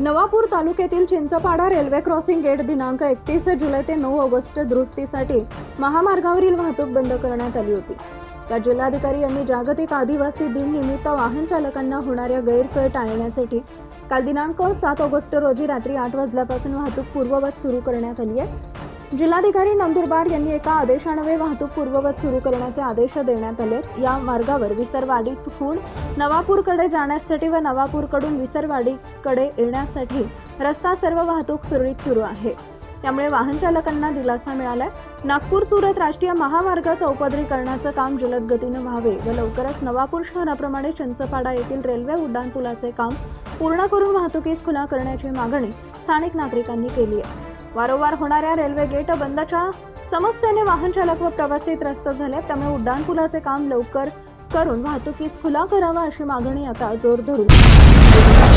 नवापूर तालुक्यातील Chinchpada railway crossing gate दिनांक एकतीस जुलै ते नऊ ऑगस्ट दुरुस्तीसाठी महामार्गावरील वाहतूक बंद करण्यात आली होती. त्या जिल्हाधिकारी यांनी जागतिक आदिवासी दिन निमित्त वाहन चालकांना होणाऱ्या गैरसोय टाळण्यासाठी काल दिनांक सात ऑगस्ट रोजी रात्री आठ वाजल्यापासून वाहतूक पूर्ववत सुरू करण्यात आली आहे. जिल्हाधिकारी नंदुरबार यांनी एका आदेशान्वये वाहतूक पूर्ववत सुरू करण्याचे आदेश देण्यात आले. या मार्गावर विसरवाडीतून नवापूरकडे जाण्यासाठी व नवापूरकडून विसरवाडीकडे येण्यासाठी रस्ता सर्व वाहतूक सुरळीत सुरू आहे. त्यामुळे वाहन चालकांना दिलासा मिळालाय. नागपूर सुरत राष्ट्रीय महामार्ग चौपदरीकरणाचं काम जलद गतीनं व्हावे व लवकरच नवापूर शहराप्रमाणे चंचपाडा येथील रेल्वे उड्डाणपुलाचे काम पूर्ण करून वाहतुकीस खुला करण्याची मागणी स्थानिक नागरिकांनी केली आहे. वारंवार होणाऱ्या रेल्वे गेट बंदच्या समस्येने वाहन चालक व प्रवासी त्रस्त झाले त्यामुळे उड्डाणपुलाचे काम लवकर करून वाहतुकीस खुला करावा अशी मागणी आता जोर धरून